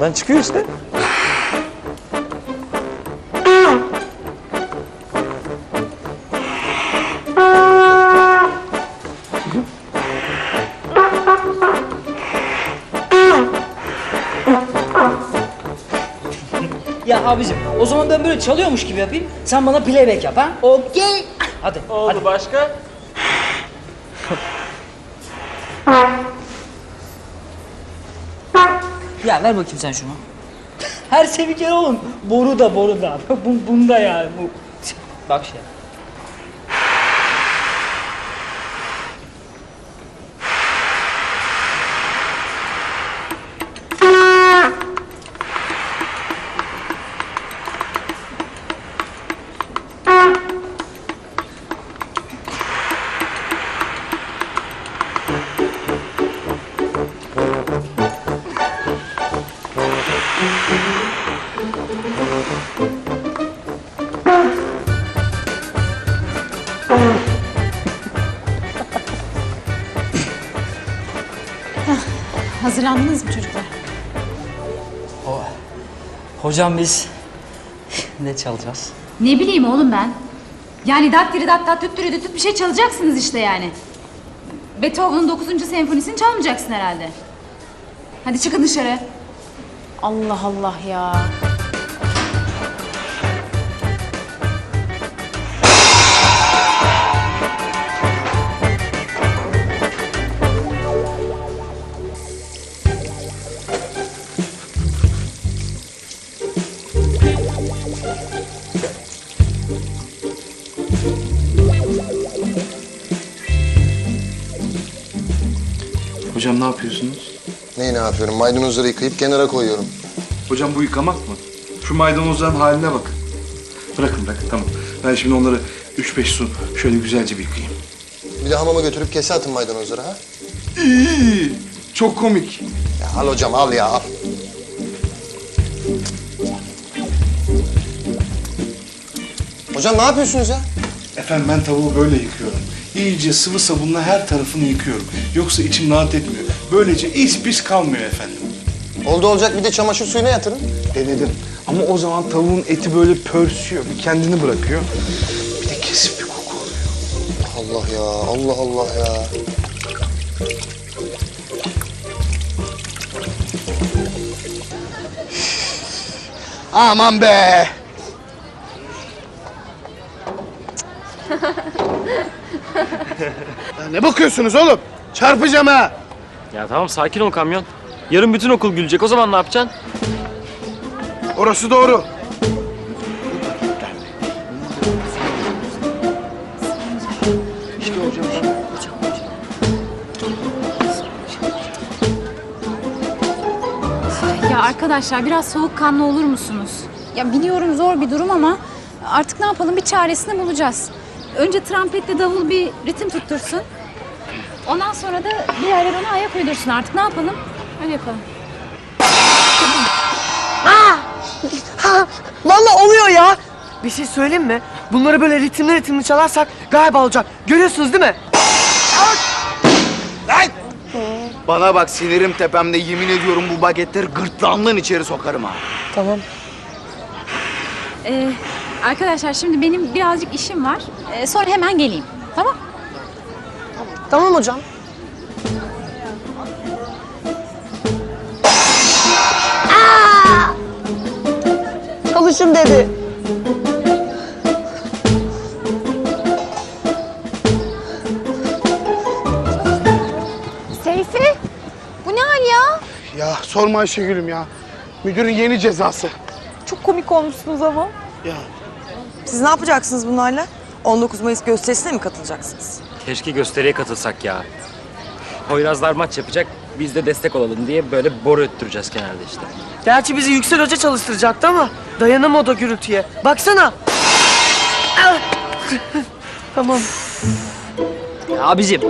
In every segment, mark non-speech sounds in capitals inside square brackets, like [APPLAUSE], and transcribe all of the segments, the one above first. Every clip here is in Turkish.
Ağzından çıkıyor işte. Ya abicim o zaman ben böyle çalıyormuş gibi yapayım. Sen bana playback yap ha. Okey. Hadi. Oldu hadi. başka? Ya ver bakayım sen şunu. Her kere oğlum. Boru da boru da. [LAUGHS] Bu, bunda yani bu. Bak şey. Hazırlandınız mı çocuklar? Hocam biz ne çalacağız? Ne bileyim oğlum ben. Yani dat diri dat dat düt diri düt düt bir şey çalacaksınız işte yani. Beethoven'ın 9. senfonisini çalmayacaksın herhalde. Hadi çıkın dışarı. Allah Allah ya. Hocam ne yapıyorsunuz? Neyi ne yapıyorum? Maydanozları yıkayıp kenara koyuyorum. Hocam bu yıkamak mı? Şu maydanozların haline bakın. Bırakın bırakın tamam. Ben şimdi onları üç beş su şöyle güzelce bir yıkayayım. Bir de hamama götürüp kese atın maydanozları ha. İyi, çok komik. Ya al hocam al ya al. Hocam ne yapıyorsunuz ya? Efendim ben tavuğu böyle yıkıyorum. İyice sıvı sabunla her tarafını yıkıyorum. Yoksa içim rahat etmiyor. Böylece is pis kalmıyor efendim. Oldu olacak bir de çamaşır suyuna yatırın. Denedim. Ama o zaman tavuğun eti böyle pörsüyor, bir kendini bırakıyor. Bir de kesip bir koku oluyor. Allah ya Allah Allah ya. Aman be! [LAUGHS] ya ne bakıyorsunuz oğlum? Çarpacağım ha! Ya tamam sakin ol kamyon. Yarın bütün okul gülecek. O zaman ne yapacaksın? Orası doğru. Ya arkadaşlar biraz soğukkanlı olur musunuz? Ya biliyorum zor bir durum ama artık ne yapalım bir çaresini bulacağız. Önce trampetle davul bir ritim tuttursun. Ondan sonra da diğerleri ona ayak uydursun artık ne yapalım? Öyle yapalım. Vallahi oluyor ya. Bir şey söyleyeyim mi? Bunları böyle ritimli ritimli çalarsak galiba olacak. Görüyorsunuz değil mi? Bana bak sinirim tepemde yemin ediyorum bu bagetleri gırtlağımdan içeri sokarım ha. Ee, arkadaşlar şimdi benim birazcık işim var. Ee, sonra hemen geleyim. Tamam? Tamam hocam. Çalışın dedi. Seyfi, bu ne hal ya? Ya sorma Ayşegül'üm ya. Müdürün yeni cezası. Çok komik olmuşsunuz ama. Ya Siz ne yapacaksınız bunlarla? 19 Mayıs gösterisine mi katılacaksınız? Keşke gösteriye katılsak ya. Poyrazlar maç yapacak. Biz de destek olalım diye böyle boru öttüreceğiz kenarda işte. Gerçi bizi Yüksel Hoca çalıştıracaktı ama dayanamadı o gürültüye. Baksana. Ah! [LAUGHS] tamam. Ya abicim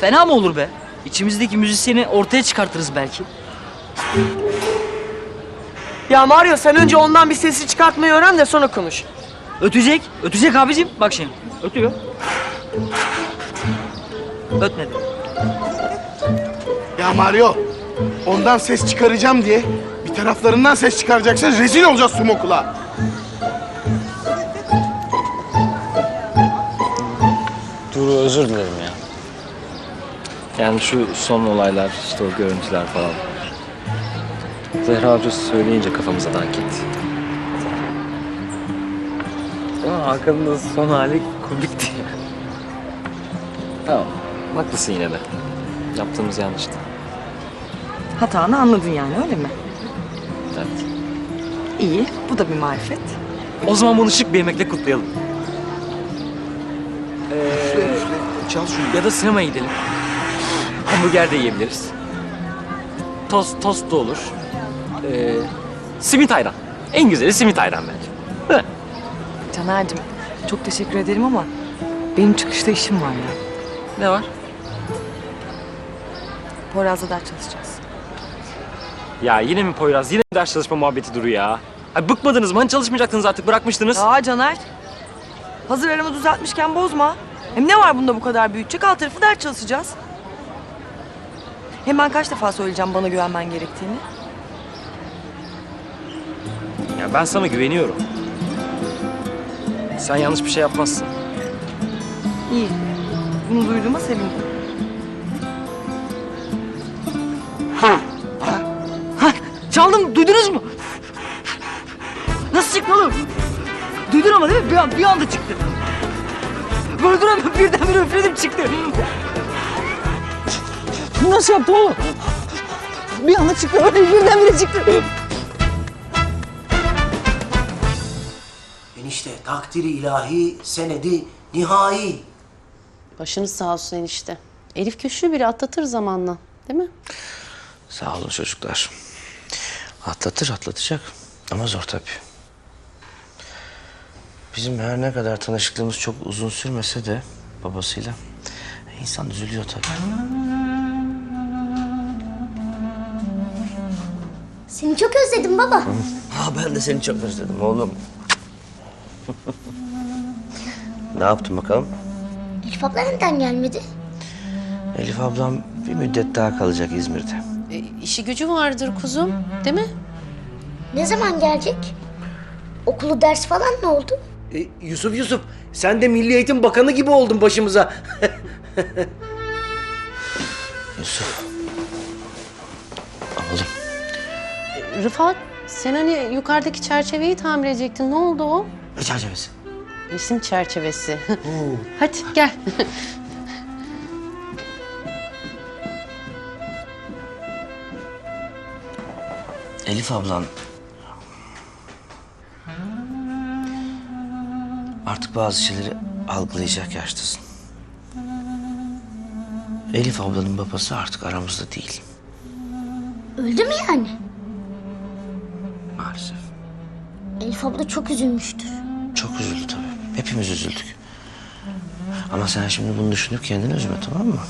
fena mı olur be? İçimizdeki müzisyeni ortaya çıkartırız belki. Ya Mario sen önce ondan bir sesi çıkartmayı öğren de sonra konuş. Ötecek. Ötecek abicim. Bak şimdi. Ötüyor. Ötmedi. Ya Mario ondan ses çıkaracağım diye bir taraflarından ses çıkaracaksın. Rezil olacağız tüm okula. Duru özür dilerim ya. Yani şu son olaylar, işte o görüntüler falan. Zehra Hoca söyleyince kafamıza dank etti. Ama Hakan'ın son hali komikti. Tamam, haklısın yine de. Yaptığımız yanlıştı. Hatanı anladın yani öyle mi? Evet. İyi. Bu da bir marifet. O zaman bunu şık bir yemekle kutlayalım. Çal şunu. Ya da sinemaya gidelim. Hamburger de yiyebiliriz. Tost, tost da olur. Ee, simit ayran. En güzeli simit ayran bence. Değil mi? Caner'cim çok teşekkür ederim ama benim çıkışta işim var ya. Ne var? Poyraz'la ders çalışacağız. Ya yine mi Poyraz? Yine mi ders çalışma muhabbeti Duru ya? Ay bıkmadınız mı? Hani çalışmayacaktınız artık bırakmıştınız. Aa Caner. Hazır aramı düzeltmişken bozma. Hem ne var bunda bu kadar büyütecek? Alt tarafı ders çalışacağız. Hem ben kaç defa söyleyeceğim bana güvenmen gerektiğini. Ya ben sana güveniyorum. Sen yanlış bir şey yapmazsın. İyi. Bunu duyduğuma sevindim. Bir, an, bir anda çıktı. Ama birdenbire üfledim çıktı. Nasıl yaptı oğlum? Bir anda çıktı. Öyle birdenbire çıktı. Enişte takdiri ilahi, senedi nihai. Başınız sağ olsun enişte. Elif güçlü biri atlatır zamanla. Değil mi? Sağ olun çocuklar. Atlatır atlatacak ama zor tabii. Bizim her ne kadar tanışıklığımız çok uzun sürmese de babasıyla insan üzülüyor tabii. Seni çok özledim baba. Ha ben de seni çok özledim oğlum. ne yaptın bakalım? Elif abla neden gelmedi? Elif ablam bir müddet daha kalacak İzmir'de. E, işi gücü vardır kuzum. Değil mi? Ne zaman gelecek? Okulu ders falan ne oldu? E, Yusuf Yusuf sen de Milli Eğitim Bakanı gibi oldun başımıza. [LAUGHS] Yusuf. Oğlum Rıfat sen hani yukarıdaki çerçeveyi tamir edecektin. Ne oldu o? ne çerçevesi? Resim çerçevesi. [LAUGHS] Hadi gel. Elif ablan... Artık bazı şeyleri algılayacak yaştasın. Elif ablanın babası artık aramızda değil Öldü mü yani? maalesef. Elif abla çok üzülmüştür. Çok üzüldü tabii. Hepimiz üzüldük. Ama sen şimdi bunu düşünüp kendini üzme tamam mı?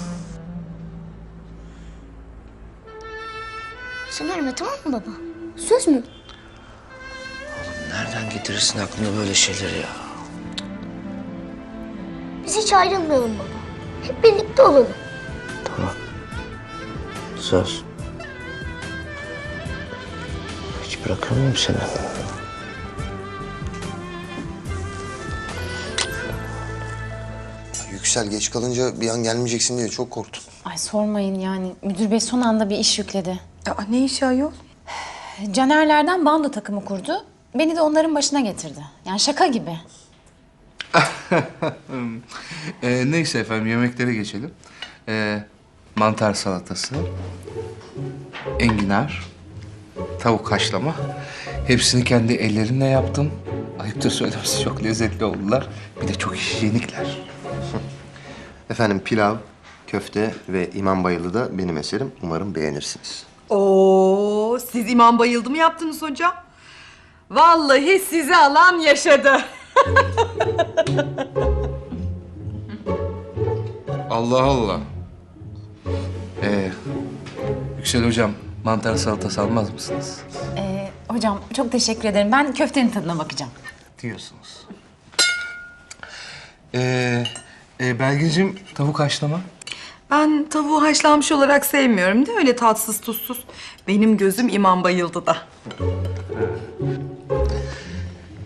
Sen ölme tamam mı baba? Söz mü? Nereden getirirsin aklına böyle şeyleri ya? Biz hiç ayrılmayalım baba. Hep birlikte olalım. Tamam. Söz. Hiç bırakamıyorum seni. Yüksel geç kalınca bir an gelmeyeceksin diye çok korktum. Ay sormayın yani. Müdür bey son anda bir iş yükledi. Aa, ne işi ayol? Canerlerden bando takımı kurdu. Beni de onların başına getirdi. Yani şaka gibi. [LAUGHS] Ee, neyse efendim yemeklere geçelim. Ee, mantar salatası, enginar, tavuk haşlama. Hepsini kendi ellerimle yaptım. Ayıptır söylemesi çok lezzetli oldular. Bir de çok hijyenikler. [LAUGHS] Efendim pilav, köfte ve imam bayılı da benim eserim. Umarım beğenirsiniz. Oo, siz imam bayıldı mı yaptınız hocam? Vallahi sizi alan yaşadı. [LAUGHS] Allah Allah. Ee, Yüksel hocam mantar salatası almaz mısınız? Ee, hocam çok teşekkür ederim. Ben köftenin tadına bakacağım. Diyorsunuz. Ee, e, Belgin'cim tavuk haşlama. Ben tavuğu haşlanmış olarak sevmiyorum de öyle tatsız tuzsuz. Benim gözüm imam bayıldı da.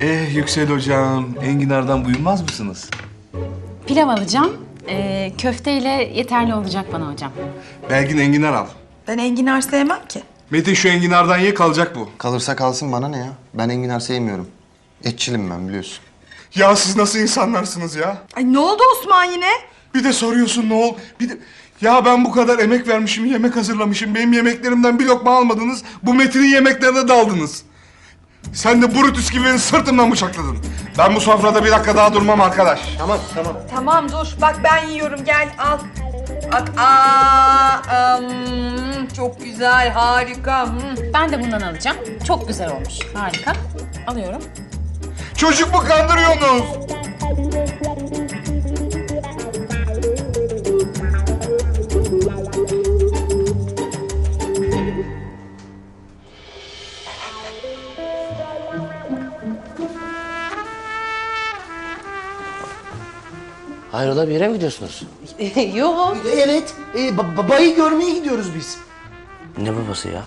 Eh Yüksel hocam, enginardan buyurmaz mısınız? Pilav alacağım. Ee, köfteyle yeterli olacak bana hocam. Belgin enginar al. Ben enginar sevmem ki. Metin şu enginardan ye kalacak bu. Kalırsa kalsın bana ne ya? Ben enginar sevmiyorum. Etçilim ben biliyorsun. Ya siz nasıl insanlarsınız ya? Ay ne oldu Osman yine? Bir de soruyorsun ne ol? Bir de... Ya ben bu kadar emek vermişim, yemek hazırlamışım. Benim yemeklerimden bir lokma almadınız. Bu Metin'in yemeklerine daldınız. Sen de Brutus gibi beni sırtımdan bıçakladın. Ben bu sofrada bir dakika daha durmam arkadaş. Tamam tamam. Tamam dur. Bak ben yiyorum gel al. Bak aa, ım, çok güzel harika. Ben de bundan alacağım. Çok güzel olmuş. Harika. Alıyorum. Çocuk mu kandırıyorsunuz? Hayrola bir yere mi gidiyorsunuz? [LAUGHS] Yok. Evet, e, babayı görmeye gidiyoruz biz. Ne babası ya?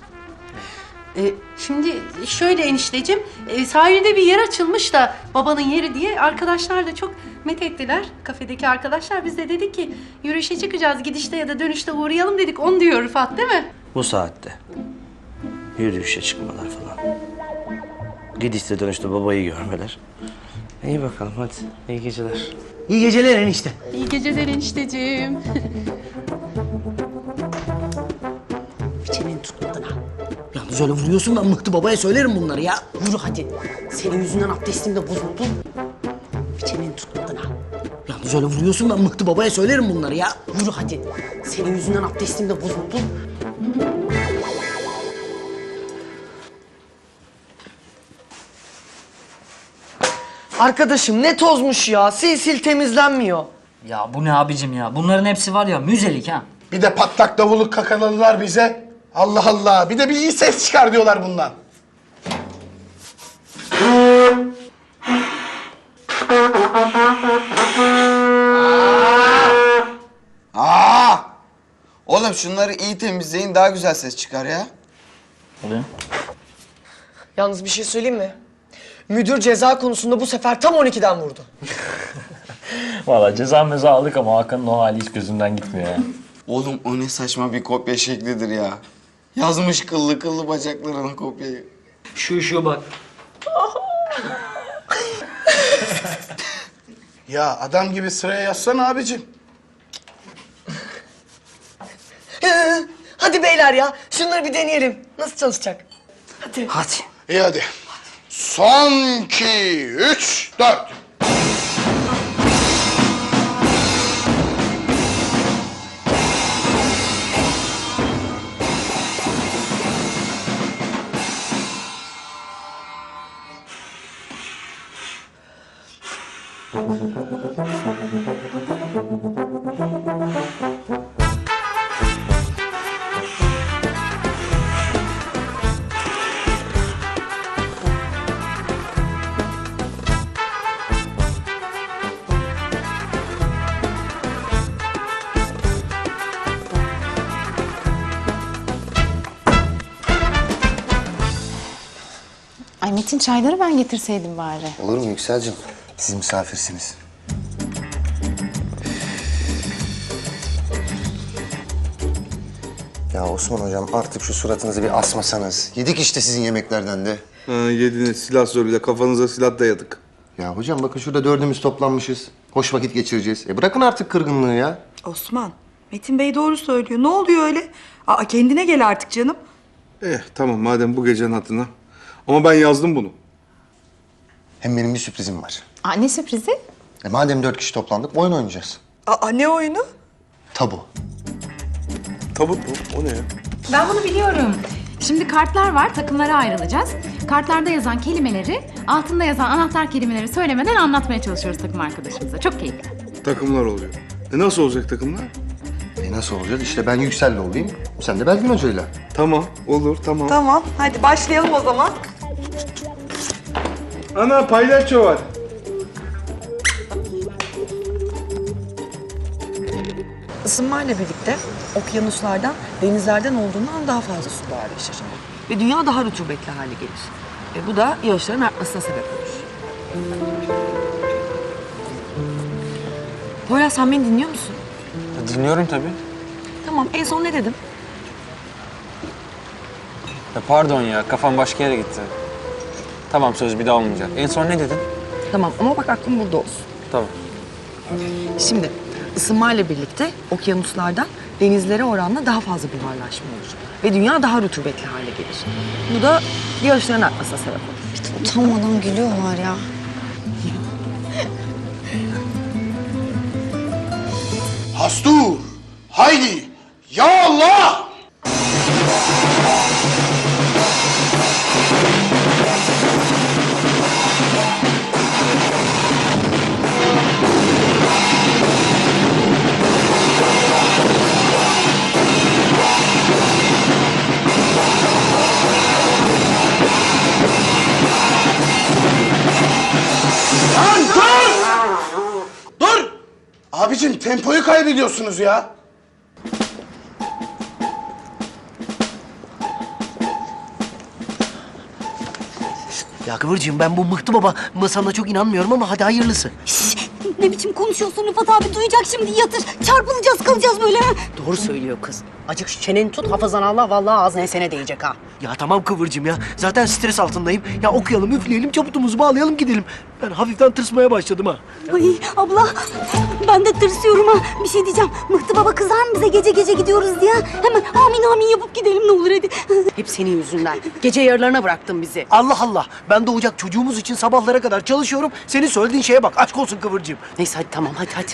E, şimdi şöyle enişteciğim, e, sahilde bir yer açılmış da babanın yeri diye arkadaşlar da çok met ettiler. Kafedeki arkadaşlar biz de dedik ki yürüyüşe çıkacağız gidişte ya da dönüşte uğrayalım dedik. Onu diyor Rıfat değil mi? Bu saatte. Yürüyüşe çıkmalar falan. Gidişte dönüşte babayı görmeler. İyi bakalım hadi. İyi geceler. İyi geceler enişte. İyi geceler enişteciğim. Bir çeneni tutmadın ha. Yalnız öyle vuruyorsun ben Mıhtı babaya söylerim bunları ya. Yürü hadi. Senin yüzünden abdestim de bozuldu. Bir çeneni tutmadın ha. Yalnız öyle vuruyorsun ben Mıhtı babaya söylerim bunları ya. Yürü hadi. Senin yüzünden abdestim de bozuldu. Arkadaşım ne tozmuş ya. Sil sil temizlenmiyor. Ya bu ne abicim ya? Bunların hepsi var ya müzelik ha. Bir de patlak davulu kakaladılar bize. Allah Allah. Bir de bir iyi ses çıkar diyorlar bundan. Aa! Oğlum şunları iyi temizleyin daha güzel ses çıkar ya. Oluyor. Yalnız bir şey söyleyeyim mi? Müdür ceza konusunda bu sefer tam 12'den vurdu. [LAUGHS] Valla ceza meza aldık ama Hakan'ın o hali hiç gözümden gitmiyor ya. Oğlum o ne saçma bir kopya şeklidir ya. Yazmış kıllı kıllı bacaklarına kopyayı. Şu şu bak. [LAUGHS] Ya adam gibi sıraya yazsana abicim. Hadi beyler ya. Şunları bir deneyelim. Nasıl çalışacak? Hadi. Hadi. İyi hadi. Son iki, üç, dört. Metin çayları ben getirseydim bari. Olur mu Yüksel'cim? Siz misafirsiniz. Ya Osman hocam artık şu suratınızı bir asmasanız. Yedik işte sizin yemeklerden de. Ha, yediniz silah zoruyla kafanıza silah dayadık. Ya hocam bakın şurada dördümüz toplanmışız. Hoş vakit geçireceğiz. E bırakın artık kırgınlığı ya. Osman, Metin Bey doğru söylüyor. Ne oluyor öyle? Aa kendine gel artık canım. Eh tamam madem bu gecenin hatına. Ama ben yazdım bunu. Hem benim bir sürprizim var. Aa, ne sürprizi? E madem dört kişi toplandık oyun oynayacağız. Aa ne oyunu? Tabu. Tabut bu. O ne ya? Ben bunu biliyorum. Şimdi kartlar var, takımlara ayrılacağız. Kartlarda yazan kelimeleri, altında yazan anahtar kelimeleri söylemeden anlatmaya çalışıyoruz takım arkadaşımıza. Çok keyifli. Takımlar oluyor. E nasıl olacak takımlar? E nasıl olacağız? İşte ben Yüksel'le olayım. Sen de Belgin Hoca'yla. Tamam olur tamam. Tamam, hadi başlayalım o zaman. Ana paylaşço var. ısınmayla birlikte okyanuslardan, denizlerden olduğundan daha fazla su buharlaşır. Ve dünya daha rutubetli hale gelir. Ve bu da yağışların artmasına sebep olur. Poyraz sen beni dinliyor musun? Dinliyorum tabii. Tamam en son ne dedim? Ya pardon ya kafam başka yere gitti. Tamam söz bir daha olmayacak. En son ne dedin? Tamam ama bak aklım burada olsun. Tamam. Şimdi ısınmayla birlikte okyanuslardan denizlere oranla daha fazla buharlaşma olur. Ve dünya daha rutubetli hale gelir. Bu da yağışların artmasına sebep olur. Utanmadan gülüyorlar ya. Hastur! Haydi! Ya Allah! Abicim tempoyu kaybediyorsunuz ya. Ya Kıvırcığım ben bu Mıhtı Baba masalına çok inanmıyorum ama hadi hayırlısı. Ne biçim konuşuyorsun Rıfat abi duyacak şimdi yatır. Çarpılacağız kalacağız böyle. Doğru söylüyor kız. Acık şu çeneni tut hafızan Allah vallahi ağzına ensene değecek ha. Ya tamam Kıvırcığım ya. Zaten stres altındayım. Ya okuyalım, üfleyelim, çaputumuzu bağlayalım gidelim. Ben hafiften tırsmaya başladım ha. Ay abla ben de tırsıyorum ha. Bir şey diyeceğim. Mıhtı baba kızar mı bize gece gece gidiyoruz diye? Hemen amin amin yapıp gidelim ne olur hadi. [LAUGHS] Hep senin yüzünden. Gece yarılarına bıraktın bizi. Allah Allah. Ben doğacak çocuğumuz için sabahlara kadar çalışıyorum. Senin söylediğin şeye bak. Aşk olsun Kıvırcığım. Neyse hadi tamam hadi hadi.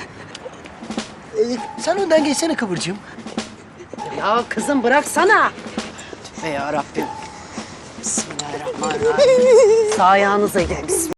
Ee, sen önden geçsene Kıvırcığım. Ya kızım bıraksana. Tüfe ya Rabbim. Bismillahirrahmanirrahim. Sağ ayağınıza. Bismillah.